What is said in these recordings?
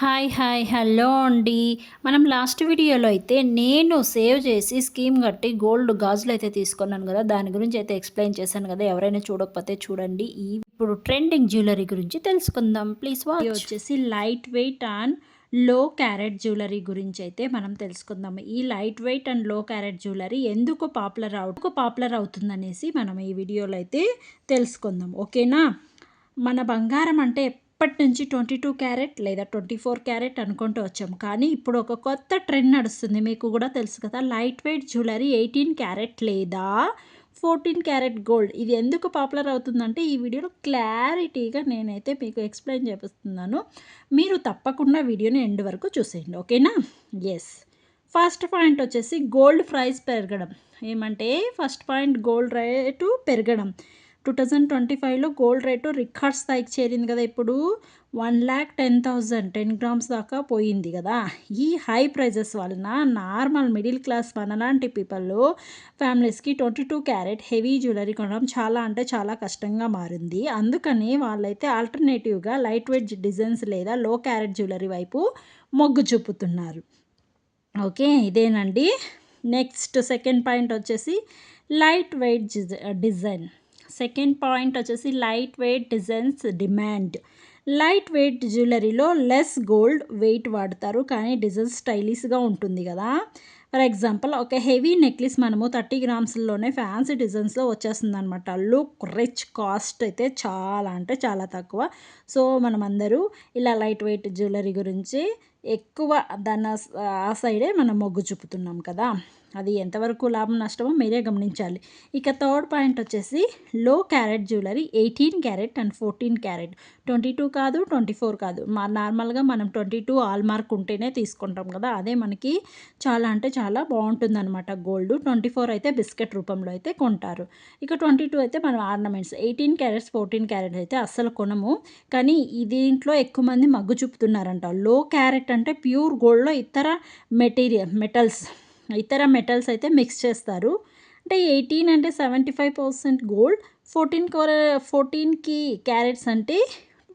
Hi hi hello అండి. మనం last వీడియోలో అయితే నేను సేవ్ చేసి స్కీమ్ కట్టి గోల్డ్ గాజులు అయితే తీసుకున్నాను కదా దాని గురించి అయితే ఎక్స్ప్లెయిన్ చేశాను కదా ఎవరైనా చూడకపోతే చూడండి. ఈ ఇప్పుడు ట్రెండింగ్ జ్యువెలరీ గురించి తెలుసుకుందాం. Please watch. వచ్చేసి lightweight and low carat jewellery గురించి అయితే మనం తెలుసుకుందాం. ఈ lightweight and low carat jewellery ఎందుకు పాపులర్ అవుతూ పాపులర్ అవుతుందనేసి మనం ఈ వీడియోలో అయితే తెలుసుకుందాం. ఓకేనా? మన బంగారం అంటే అప్పటి నుంచి ట్వంటీ టూ క్యారెట్ లేదా ట్వంటీ ఫోర్ క్యారెట్ అనుకుంటూ వచ్చాం. కానీ ఇప్పుడు ఒక కొత్త ట్రెండ్ నడుస్తుంది. మీకు కూడా తెలుసు కదా light weight jewellery eighteen carat లేదా ఫోర్టీన్ క్యారెట్ గోల్డ్. ఇది ఎందుకు పాపులర్ అవుతుందంటే ఈ వీడియోలో క్లారిటీగా నేనైతే మీకు ఎక్స్ప్లెయిన్ చేపిస్తున్నాను. మీరు తప్పకుండా వీడియోని ఎండ్ వరకు చూసేయండి. ఓకేనా? ఎస్ ఫస్ట్ పాయింట్ వచ్చేసి గోల్డ్ ప్రైస్ పెరగడం. ఏమంటే ఫస్ట్ పాయింట్ గోల్డ్ రేటు పెరగడం. టూ థౌజండ్ ట్వంటీ ఫైవ్లో గోల్డ్ రేటు రికార్డ్ స్థాయికి చేరింది కదా ఇప్పుడు. One lakh ten thousand ten grams దాకా పోయింది కదా. ఈ హై ప్రైజెస్ వలన నార్మల్ మిడిల్ క్లాస్ మనలాంటి పీపుల్ ఫ్యామిలీస్కి twenty two carat heavy jewellery కొనడం చాలా అంటే చాలా కష్టంగా మారింది. అందుకని వాళ్ళైతే ఆల్టర్నేటివ్గా లైట్ వెయిట్ డిజైన్స్ లేదా లో క్యారెట్ జ్యువెలరీ వైపు మొగ్గు చూపుతున్నారు. ఓకే ఇదేనండి. నెక్స్ట్ సెకండ్ పాయింట్ వచ్చేసి light weight design. Second point వచ్చేసి light weight designs demand. Light weight జ్యువెలరీలో లెస్ గోల్డ్ వెయిట్ వాడతారు కానీ డిజైన్ స్టైలిష్గా ఉంటుంది కదా. ఫర్ ఎగ్జాంపుల్ ఒక హెవీ నెక్లెస్ మనము థర్టీ గ్రామ్స్లోనే ఫ్యాన్సీ డిజైన్స్లో వచ్చేస్తుంది అనమాట లుక్ రిచ్ కాస్ట్ అయితే చాలా అంటే చాలా తక్కువ. సో మనమందరూ ఇలా లైట్ వెయిట్ జ్యువెలరీ గురించి ఎక్కువ దాని ఆ సైడే మనం మొగ్గు చూపుతున్నాం కదా. అది ఎంతవరకు లాభం నష్టమో మీరే గమనించాలి. ఇక థర్డ్ పాయింట్ వచ్చేసి low carat jewellery eighteen carat and fourteen carat. Twenty two కాదు ట్వంటీ ఫోర్ కాదు. మా నార్మల్గా మనం ట్వంటీ టూ ఆల్ మార్క్ ఉంటేనే తీసుకుంటాం కదా. అదే మనకి చాలా అంటే చాలా బాగుంటుంది అనమాట గోల్డ్. ట్వంటీ ఫోర్ అయితే బిస్కెట్ రూపంలో అయితే కొంటారు. ఇక ట్వంటీ టూ అయితే మనం ornaments eighteen carats fourteen carat అయితే అస్సలు కొనము. కానీ దీంట్లో ఎక్కువ మంది మగ్గు చూపుతున్నారంట. లో క్యారెట్ అంటే ప్యూర్ గోల్డ్లో ఇతర మెటీరియల్ మెటల్స్ ఇతర మెటల్స్ అయితే మిక్స్ చేస్తారు. అంటే ఎయిటీన్ అంటే seventy five percent gold fourteen కోర ఫోర్టీన్కి క్యారెట్స్ అంటే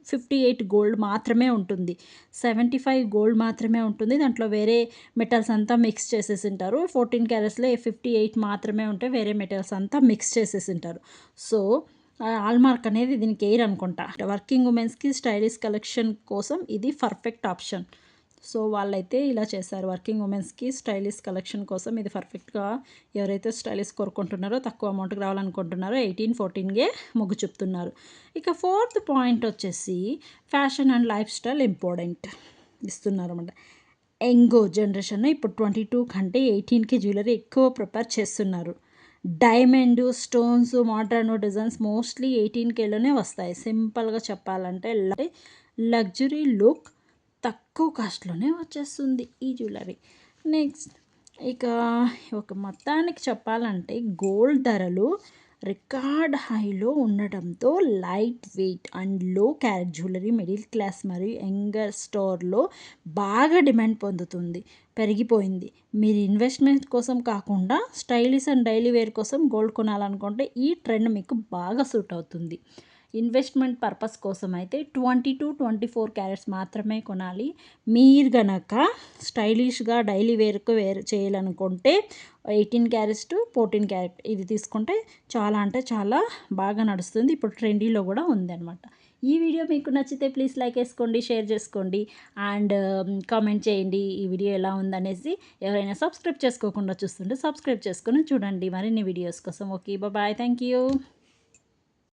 ఫిఫ్టీ ఎయిట్ గోల్డ్ మాత్రమే ఉంటుంది. సెవెంటీ ఫైవ్ గోల్డ్ మాత్రమే ఉంటుంది. దాంట్లో వేరే మెటల్స్ అంతా మిక్స్ చేసేసి ఉంటారు ఫోర్టీన్ క్యారెట్స్లో ఫిఫ్టీ ఎయిట్ మాత్రమే ఉంటే వేరే మెటల్స్ అంతా మిక్స్ చేసేసి ఉంటారు సో ఆల్మార్క్ అనేది దీనికి ఎయిర్ అనుకుంటా. వర్కింగ్ ఉమెన్స్కి స్టైలిష్ కలెక్షన్ కోసం ఇది పర్ఫెక్ట్ ఆప్షన్. సో వాళ్ళైతే ఇలా చేశారు. వర్కింగ్ ఉమెన్స్కి స్టైలిష్ కలెక్షన్ కోసం ఇది పర్ఫెక్ట్గా ఎవరైతే స్టైలిష్ కోరుకుంటున్నారో తక్కువ అమౌంట్కి రావాలనుకుంటున్నారో ఎయిటీన్ ఫోర్టీన్గే మొగ్గు చెప్తున్నారు. ఇక ఫోర్త్ పాయింట్ వచ్చేసి fashion and lifestyle important ఇస్తున్నారు అనమాట ఎంగో జనరేషన్ ఇప్పుడు ట్వంటీ టూ కంటే ఎయిటీన్కి జ్యువెలరీ ఎక్కువ ప్రిపేర్ చేస్తున్నారు. Diamond stones modern designs mostly eighteen కేలోనే వస్తాయి. సింపుల్గా చెప్పాలంటే లగ్జరీ లుక్ తక్కువ కాస్ట్లోనే వచ్చేస్తుంది ఈ జ్యువెలరీ. నెక్స్ట్ ఇక ఒక మొత్తానికి చెప్పాలంటే గోల్డ్ ధరలు రికార్డ్ హైలో ఉండటంతో lightweight and low carat jewellery middle class మరియు యంగర్ స్టోర్లో బాగా డిమాండ్ పొందుతుంది పెరిగిపోయింది. మీరు ఇన్వెస్ట్మెంట్ కోసం కాకుండా స్టైలిష్ అండ్ డైలీ వేర్ కోసం గోల్డ్ కొనాలనుకుంటే ఈ ట్రెండ్ మీకు బాగా సూట్ అవుతుంది. ఇన్వెస్ట్మెంట్ పర్పస్ కోసం అయితే twenty to twenty four carats మాత్రమే కొనాలి. మీరు గనక స్టైలిష్గా డైలీ వేర్కు వేర్ చేయాలనుకుంటే eighteen carats to fourteen carat ఇది తీసుకుంటే చాలా అంటే చాలా బాగా నడుస్తుంది. ఇప్పుడు ట్రెండీలో కూడా ఉందన్నమాట. ఈ వీడియో మీకు నచ్చితే ప్లీజ్ లైక్ వేసుకోండి షేర్ చేసుకోండి అండ్ కామెంట్ చేయండి ఈ వీడియో ఎలా ఉందనేసి. ఎవరైనా సబ్స్క్రైబ్ చేసుకోకుండా చూస్తుంటే సబ్స్క్రైబ్ చేసుకొని చూడండి. మరిన్ని వీడియోస్ కోసం. Okay bye thank you